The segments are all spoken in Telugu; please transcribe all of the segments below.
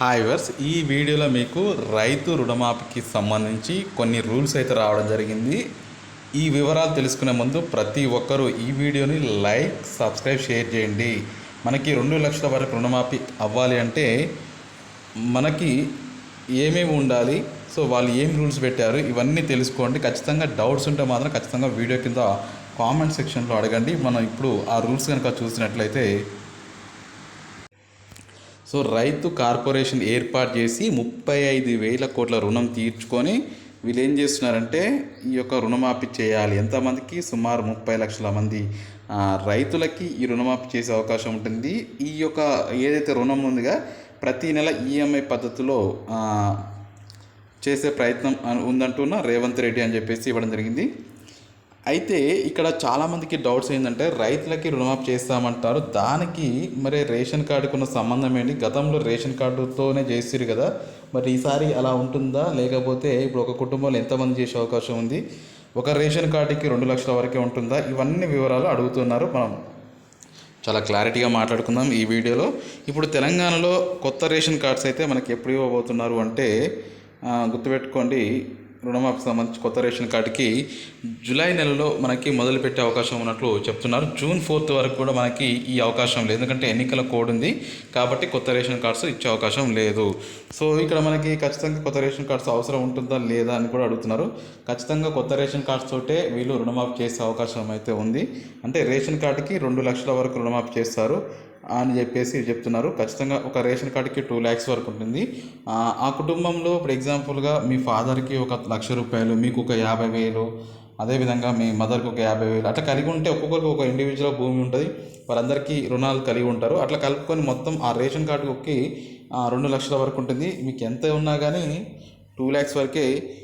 హాయ్ వర్స్ ఈ వీడియోలో మీకు రైతు రుణమాఫీకి సంబంధించి కొన్ని రూల్స్ అయితే రావడం జరిగింది. ఈ వివరాలు తెలుసుకునే ముందు ప్రతి ఒక్కరూ ఈ వీడియోని లైక్ సబ్స్క్రైబ్ షేర్ చేయండి. మనకి రెండు లక్షల వరకు రుణమాఫీ అవ్వాలి అంటే మనకి ఏమేమి ఉండాలి? సో వాళ్ళు ఏం రూల్స్ పెట్టారు? ఇవన్నీ తెలుసుకోండి. ఖచ్చితంగా డౌట్స్ ఉంటే మాత్రం ఖచ్చితంగా వీడియో కింద కామెంట్ సెక్షన్లో అడగండి. మనం ఇప్పుడు ఆ రూల్స్ కనుక చూసినట్లయితే సో రైతు కార్పొరేషన్ ఏర్పాటు చేసి ముప్పై ఐదు వేల కోట్ల రుణం తీర్చుకొని వీళ్ళు ఏం చేస్తున్నారంటే ఈ యొక్క రుణమాఫీ చేయాలి. ఎంతమందికి? సుమారు ముప్పై లక్షల మంది. రైతులకి ఈ రుణమాఫీ చేసే అవకాశం ఉంటుంది. ఈ యొక్క ఏదైతే రుణం ఉందిగా ప్రతి నెల ఈఎంఐ పద్ధతిలో చేసే ప్రయత్నం ఉందంటున్న రేవంత్ రెడ్డి అని చెప్పేసి ఇవ్వడం జరిగింది. అయితే ఇక్కడ చాలామందికి డౌట్స్ ఏంటంటే రైతులకి రుణమాఫీ చేస్తామంటారు. దానికి మరి రేషన్ కార్డుకు ఉన్న సంబంధం ఏంటి? గతంలో రేషన్ కార్డుతోనే చేసిరు కదా. మరి ఈసారి అలా ఉంటుందా? లేకపోతే ఇప్పుడు ఒక కుటుంబంలో ఎంతమంది చేసే అవకాశం ఉంది? ఒక రేషన్ కార్డుకి రెండు లక్షల వరకే ఉంటుందా? ఇవన్నీ వివరాలు అడుగుతున్నారు మనం. చాలా క్లారిటీగా మాట్లాడుకుందాం ఈ వీడియోలో. ఇప్పుడు తెలంగాణలో కొత్త రేషన్ కార్డ్స్ అయితే మనకి ఎప్పుడు ఇవ్వబోతున్నారు అంటే గుర్తుపెట్టుకోండి. రుణమాఫీ సంబంధించి కొత్త రేషన్ కార్డుకి జూలై నెలలో మనకి మొదలుపెట్టే అవకాశం ఉన్నట్లు చెప్తున్నారు. జూన్ ఫోర్త్ వరకు కూడా మనకి ఈ అవకాశం లేదు. ఎందుకంటే ఎన్నికల కోడ్ ఉంది కాబట్టి కొత్త రేషన్ కార్డ్స్ ఇచ్చే అవకాశం లేదు. సో ఇక్కడ మనకి ఖచ్చితంగా కొత్త రేషన్ కార్డ్స్ అవసరం ఉంటుందా లేదా అని కూడా అడుగుతున్నారు. ఖచ్చితంగా కొత్త రేషన్ కార్డ్స్ తోటే వీళ్ళు రుణమాఫీ చేసే అవకాశం అయితే ఉంది. అంటే రేషన్ కార్డుకి రెండు లక్షల వరకు రుణమాఫీ చేస్తారు. అని చెప్పేసి చెప్తున్నారు. ఖచ్చితంగా ఒక రేషన్ కార్డుకి టూ ల్యాక్స్ వరకు ఉంటుంది. ఆ, కుటుంబంలో ఇప్పుడు ఎగ్జాంపుల్గా మీ ఫాదర్కి ఒక లక్ష రూపాయలు మీకు ఒక యాభై వేలు అదేవిధంగా మీ మదర్కి ఒక యాభై వేలు అట్లా కలిగి ఉంటే ఒక్కొక్కరికి ఒక ఇండివిజువల్ భూమి ఉంటుంది. వారందరికీ రుణాలు కలిగి ఉంటారు. అట్లా కలుపుకొని మొత్తం ఆ రేషన్ కార్డుకి రెండు లక్షల వరకు ఉంటుంది. మీకు ఎంత ఉన్నా కానీ టూ ల్యాక్స్ వరకే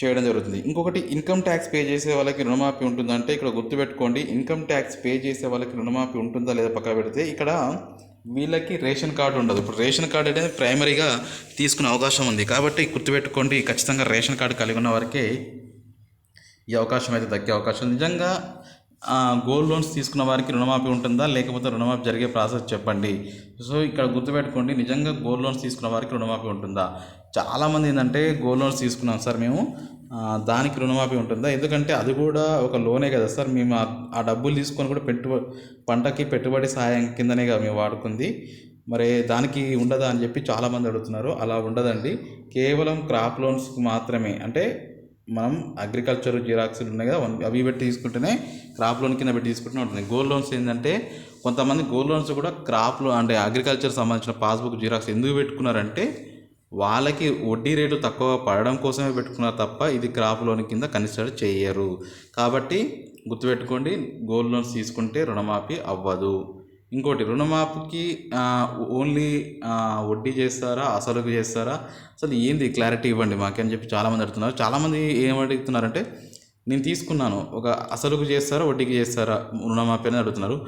చేయడం జరుగుతుంది. ఇంకొకటి ఇన్కమ్ ట్యాక్స్ పే చేసే వాళ్ళకి రుణమాఫీ ఉంటుందంటే ఇక్కడ గుర్తుపెట్టుకోండి. ఇన్కమ్ ట్యాక్స్ పే చేసే వాళ్ళకి రుణమాఫీ ఉంటుందా లేదా పక్క పెడితే ఇక్కడ వీళ్ళకి రేషన్ కార్డు ఉండదు. ఇప్పుడు రేషన్ కార్డు అనేది ప్రైమరీగా తీసుకునే అవకాశం ఉంది. కాబట్టి గుర్తుపెట్టుకోండి ఖచ్చితంగా రేషన్ కార్డు కలిగి ఉన్న వారికి ఈ అవకాశం అయితే దక్కే అవకాశం ఉంది. నిజంగా గోల్డ్ లోన్స్ తీసుకున్న వారికి రుణమాఫీ ఉంటుందా? లేకపోతే రుణమాఫీ జరిగే ప్రాసెస్ చెప్పండి. సో ఇక్కడ గుర్తుపెట్టుకోండి నిజంగా గోల్డ్ లోన్స్ తీసుకున్న వారికి రుణమాఫీ ఉంటుందా? చాలామంది ఏంటంటే గోల్డ్ లోన్స్ తీసుకున్నాం సార్ మేము. దానికి రుణమాఫీ ఉంటుందా? ఎందుకంటే అది కూడా ఒక లోనే కదా సార్. మేము ఆ- డబ్బులు తీసుకొని కూడా పెట్టుబడి పంటకి పెట్టుబడి సహాయం కిందనే కదా మేము వాడుకుంది. మరి దానికి ఉండదా అని చెప్పి చాలామంది అడుగుతున్నారు. అలా ఉండదండి. కేవలం క్రాప్ లోన్స్కి మాత్రమే. అంటే మనం అగ్రికల్చర్ జిరాక్స్ ఉన్నాయి కదా అవి పెట్టి తీసుకుంటేనే క్రాప్ లోన్ కింద పెట్టి తీసుకుంటూనే ఉంటుంది గోల్డ్ లోన్స్ ఏంటంటే కొంతమంది గోల్డ్ లోన్స్ కూడా క్రాప్లో అంటే అగ్రికల్చర్ సంబంధించిన పాస్బుక్ జిరాక్స్ ఎందుకు పెట్టుకున్నారంటే వాళ్ళకి వడ్డీ రేటు తక్కువ పడడం కోసమే పెట్టుకున్నారు తప్ప ఇది క్రాప్ లోన్ కింద కన్సిడర్ చేయరు. కాబట్టి గుర్తుపెట్టుకోండి గోల్డ్ లోన్స్ తీసుకుంటే రుణమాఫీ అవ్వదు. ఇంకోటి రుణమాఫీకి ఓన్లీ వడ్డీ చేస్తారా అసలుకు చేస్తారా? అసలు ఏంది? క్లారిటీ ఇవ్వండి మాకని చెప్పి చాలామంది అడుగుతున్నారు. చాలామంది ఏం అడుగుతున్నారంటే నేను తీసుకున్నాను ఒక అసలుకు చేస్తారా వడ్డీకి చేస్తారా రుణమాఫీ అని అడుగుతున్నారు.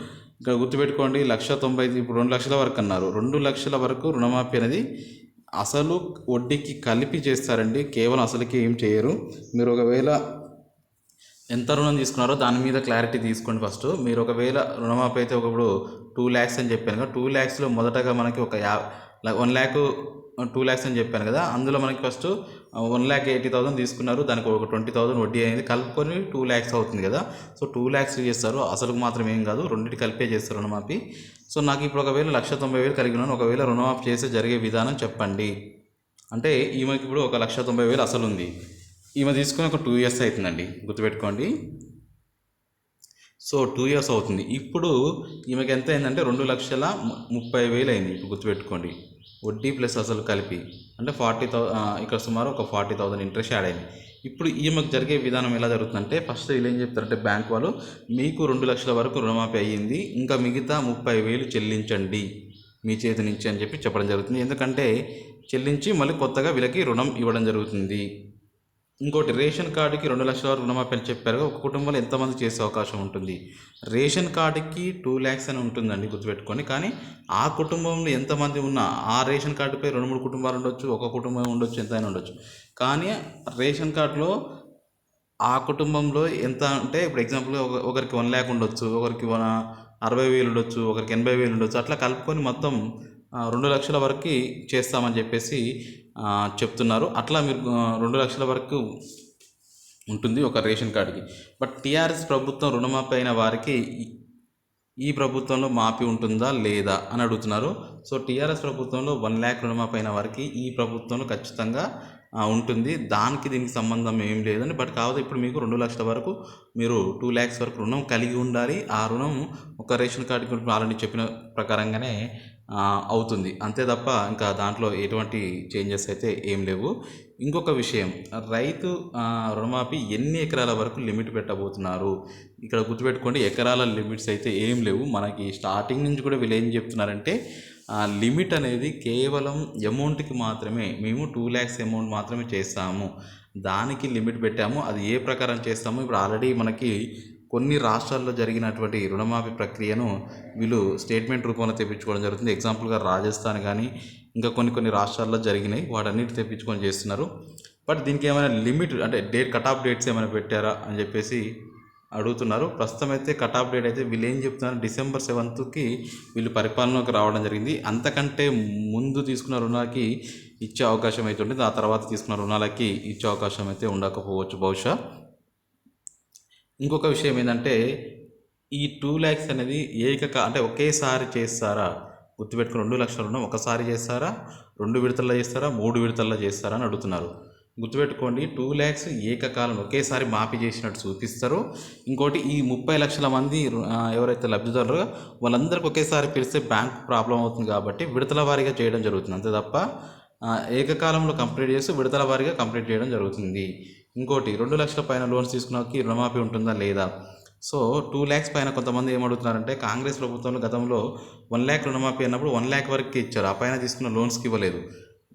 ఇక్కడ గుర్తుపెట్టుకోండి లక్ష తొంభై ఇప్పుడు రెండు లక్షల వరకు అన్నారు. రెండు లక్షల వరకు రుణమాఫీ అనేది అసలు వడ్డీకి కలిపి చేస్తారండి. కేవలం అసలుకి ఏం చేయరు. మీరు ఒకవేళ ఎంత రుణం తీసుకున్నారో దాని మీద క్లారిటీ తీసుకోండి ఫస్ట్ మీరు ఒకవేళ రుణమాపి అయితే ఒకప్పుడు టూ ల్యాక్స్ అని చెప్పాను కదా. టూ ల్యాక్స్లో మొదటగా మనకి ఒక యా వన్ ల్యాక్ టూ ల్యాక్స్ అని చెప్పాను కదా. అందులో మనకి first one lakh eighty thousand తీసుకున్నారు. దానికి ఒక ట్వంటీ థౌసండ్ వడ్డీ అనేది కలుపుకొని టూ ల్యాక్స్ అవుతుంది కదా. సో టూ ల్యాక్స్ చేస్తారు. అసలు మాత్రం ఏం కాదు. రెండింటి కలిపే చేస్తారు రుణమాపి సో నాకు ఇప్పుడు ఒకవేళ లక్ష తొంభై వేలు కలిగి ఉన్నాను ఒకవేళ రుణమాఫీ చేసే జరిగే విధానం చెప్పండి. అంటే ఈమెకి ఇప్పుడు ఒక లక్ష తొంభై వేలు అసలు ఉంది. ఈమె తీసుకుని ఒక టూ ఇయర్స్ అవుతుందండి గుర్తుపెట్టుకోండి. సో టూ ఇయర్స్ అవుతుంది. ఇప్పుడు ఈమెకి ఎంత అయిందంటే రెండు లక్షల ముప్పై వేలు అయింది ఇప్పుడు గుర్తుపెట్టుకోండి. వడ్డీ ప్లస్ అసలు కలిపి అంటే ఫార్టీ థౌ ఇక్కడ సుమారు ఒక ఫార్టీ థౌసండ్ ఇంట్రెస్ట్ యాడ్ అయింది. ఇప్పుడు ఈమెకు జరిగే విధానం ఎలా జరుగుతుందంటే ఫస్ట్ వీళ్ళు ఏం చెప్తారంటే బ్యాంక్ వాళ్ళు మీకు రెండు లక్షల వరకు రుణమాఫీ అయ్యింది ఇంకా మిగతా ముప్పై వేలు చెల్లించండి మీ చేతి నుంచి అని చెప్పి చెప్పడం జరుగుతుంది. ఎందుకంటే చెల్లించి మళ్ళీ కొత్తగా వీళ్ళకి రుణం ఇవ్వడం జరుగుతుంది. ఇంకోటి రేషన్ కార్డుకి రెండు లక్షల వరకు రుణమాఫీ అని చెప్పారు ఒక కుటుంబంలో ఎంతమంది చేసే అవకాశం ఉంటుంది. రేషన్ కార్డుకి టూ ల్యాక్స్ అని ఉంటుందండి గుర్తుపెట్టుకొని కానీ ఆ కుటుంబంలో ఎంతమంది ఉన్నా ఆ రేషన్ కార్డుపై రెండు మూడు కుటుంబాలు ఉండొచ్చు ఒక కుటుంబం ఉండొచ్చు ఎంతైనా ఉండొచ్చు. కానీ రేషన్ కార్డులో ఆ కుటుంబంలో ఎంత అంటే ఇప్పుడు ఎగ్జాంపుల్ ఒక ఒకరికి వన్ ల్యాక్ ఉండొచ్చు ఒకరికి వన్ అరవై వేలు ఉండొచ్చు ఒకరికి ఎనభై వేలు ఉండొచ్చు అట్లా కలుపుకొని మొత్తం రెండు లక్షల వరకు చేస్తామని చెప్పేసి చెప్తున్నారు. అట్లా మీరు రెండు లక్షల వరకు ఉంటుంది ఒక రేషన్ కార్డుకి. బట్ టీఆర్ఎస్ ప్రభుత్వం రుణమాఫీ అయిన వారికి ఈ- ప్రభుత్వంలో మాఫీ ఉంటుందా లేదా అని అడుగుతున్నారు. సో టీఆర్ఎస్ ప్రభుత్వంలో వన్ ల్యాక్ రుణమాఫీ అయిన వారికి ఈ ప్రభుత్వంలో ఖచ్చితంగా ఉంటుంది. దానికి దీనికి సంబంధం ఏం లేదని బట్ కాకపోతే ఇప్పుడు మీకు రెండు లక్షల వరకు మీరు టూ ల్యాక్స్ వరకు రుణం కలిగి ఉండాలి. ఆ రుణం ఒక రేషన్ కార్డు ఆల్రెడీ చెప్పిన ప్రకారంగానే అవుతుంది. అంతే తప్ప ఇంకా దాంట్లో ఎటువంటి చేంజెస్ అయితే ఏం లేవు. ఇంకొక విషయం రైతు రుణమాఫీ ఎన్ని ఎకరాల వరకు లిమిట్ పెట్టబోతున్నారు? ఇక్కడ గుర్తుపెట్టుకోండి ఎకరాల లిమిట్స్ అయితే ఏం లేవు. మనకి స్టార్టింగ్ నుంచి కూడా వీళ్ళు ఏం చెప్తున్నారంటే ఆ లిమిట్ అనేది కేవలం అమౌంట్కి మాత్రమే మేము టూ ల్యాక్స్ అమౌంట్ మాత్రమే చేస్తాము. దానికి లిమిట్ పెట్టాము. అది ఏ ప్రకారం చేస్తాము ఇప్పుడు ఆల్రెడీ మనకి కొన్ని రాష్ట్రాల్లో జరిగినటువంటి రుణమాఫీ ప్రక్రియను వీళ్ళు స్టేట్మెంట్ రూపంలో తెప్పించుకోవడం జరుగుతుంది. ఎగ్జాంపుల్గా రాజస్థాన్ కానీ ఇంకా కొన్ని కొన్ని రాష్ట్రాల్లో జరిగినాయి. వాటన్నిటి తెప్పించుకొని చేస్తున్నారు. బట్ దీనికి ఏమైనా లిమిట్ అంటే డేట్ కట్ ఆఫ్ డేట్స్ ఏమైనా పెట్టారా అని చెప్పేసి అడుగుతున్నారు. ప్రస్తుతం అయితే కట్ ఆఫ్ డేట్ అయితే వీళ్ళు ఏం చెప్తున్నారు? డిసెంబర్ సెవెంత్కి వీళ్ళు పరిపాలనలోకి రావడం జరిగింది. అంతకంటే ముందు తీసుకున్న రుణాలకి ఇచ్చే అవకాశం అయితే ఉంటుంది ఆ తర్వాత తీసుకున్న రుణాలకి ఇచ్చే అవకాశం అయితే ఉండకపోవచ్చు బహుశా. ఇంకొక విషయం ఏంటంటే ఈ టూ ల్యాక్స్ అనేది ఏకక అంటే ఒకేసారి చేస్తారా? గుర్తుపెట్టుకుని రెండు లక్షల రుణం ఒకసారి చేస్తారా? రెండు విడతల్లో చేస్తారా? మూడు విడతల్లో చేస్తారా? అని అడుగుతున్నారు. గుర్తుపెట్టుకోండి టూ ల్యాక్స్ ఏకకాలం ఒకేసారి మాఫీ చేసినట్టు చూపిస్తారు ఇంకోటి ఈ ముప్పై లక్షల మంది ఎవరైతే లబ్ధిదారులో వాళ్ళందరికీ ఒకేసారి పిలిస్తే బ్యాంక్ ప్రాబ్లం అవుతుంది కాబట్టి విడతల వారీగా చేయడం జరుగుతుంది. అంతే తప్ప ఏకకాలంలో కంప్లీట్ చేసి విడతల వారీగా కంప్లీట్ చేయడం జరుగుతుంది. ఇంకోటి రెండు లక్షల పైన లోన్స్ తీసుకున్నకి రుణమాఫీ ఉంటుందా లేదా? సో టూ ల్యాక్స్ పైన కొంతమంది ఏమడుగుతున్నారంటే కాంగ్రెస్ ప్రభుత్వంలో గతంలో వన్ ల్యాక్ రుణమాఫీ అన్నప్పుడు వన్ ల్యాక్ వరకు ఇచ్చారు. ఆ పైన తీసుకున్న లోన్స్కి ఇవ్వలేదు.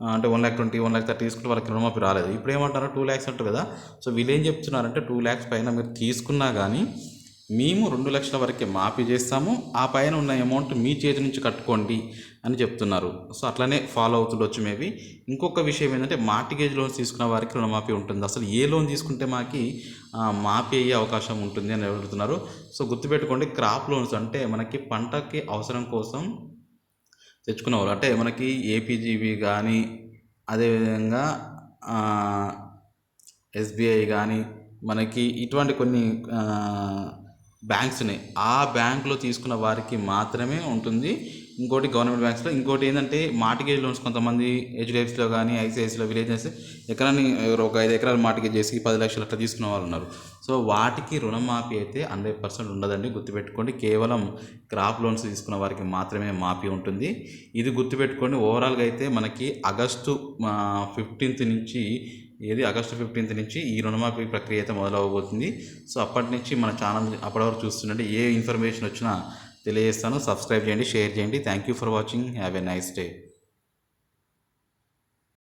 అంటే one lakh twenty one lakh thirty తీసుకుంటే వాళ్ళకి రుణమాఫీ రాలేదు. ఇప్పుడు ఏమంటారు? టూ ల్యాక్స్ అంటారు కదా. సో వీళ్ళు ఏం చెప్తున్నారంటే టూ ల్యాక్స్ పైన మీరు తీసుకున్నా కానీ మేము రెండు లక్షల వరకే మాఫీ చేస్తాము. ఆ పైన ఉన్న అమౌంట్ మీ చేతి నుంచి కట్టుకోండి అని చెప్తున్నారు. సో అట్లనే ఫాలో అవుతుండొచ్చు మేబీ. ఇంకొక విషయం ఏంటంటే మార్టిగేజ్ లోన్స్ తీసుకున్న వారికి రుణమాఫీ ఉంటుంది. అసలు ఏ లోన్ తీసుకుంటే మాకి మాఫీ అయ్యే అవకాశం ఉంటుంది అని అడుగుతున్నారు? సో గుర్తుపెట్టుకోండి క్రాప్ లోన్స్ అంటే మనకి పంటకి అవసరం కోసం తెచ్చుకున్న వాళ్ళు అంటే మనకి ఏపీజీబీ కానీ అదేవిధంగా ఎస్బీఐ కానీ మనకి ఇటువంటి కొన్ని బ్యాంక్స్ ఉన్నాయి. ఆ బ్యాంకులో తీసుకున్న వారికి మాత్రమే ఉంటుంది. ఇంకోటి గవర్నమెంట్ బ్యాంక్స్లో ఇంకోటి ఏంటంటే మార్టిగేజ్ లోన్స్ కొంతమంది హెచ్డిఎఫ్సిలో కానీ ఐసిఐసిలో విలేజెస్ ఎకరాన్ని ఒక ఐదు ఎకరాలు మార్టిగేజ్ చేసి పది లక్షలు అట్లా తీసుకున్న వాళ్ళు ఉన్నారు. సో వాటికి రుణమాఫీ అయితే హండ్రెడ్ పర్సెంట్ ఉండదండి గుర్తుపెట్టుకోండి. కేవలం క్రాప్ లోన్స్ తీసుకున్న వారికి మాత్రమే మాఫీ ఉంటుంది. ఇది గుర్తుపెట్టుకోండి ఓవరాల్గా అయితే మనకి ఆగస్టు ఫిఫ్టీన్త్ నుంచి ఏది ఆగస్టు ఫిఫ్టీన్త్ నుంచి ఈ రుణమాఫీ ప్రక్రియ అయితే మొదలవబోతుంది సో అప్పటి నుంచి మన ఛానల్ అప్పటివరకు ఏ ఇన్ఫర్మేషన్ వచ్చినా తెలియజేస్తాను. సబ్స్క్రైబ్ చేయండి షేర్ చేయండి. Thank you for watching have a nice day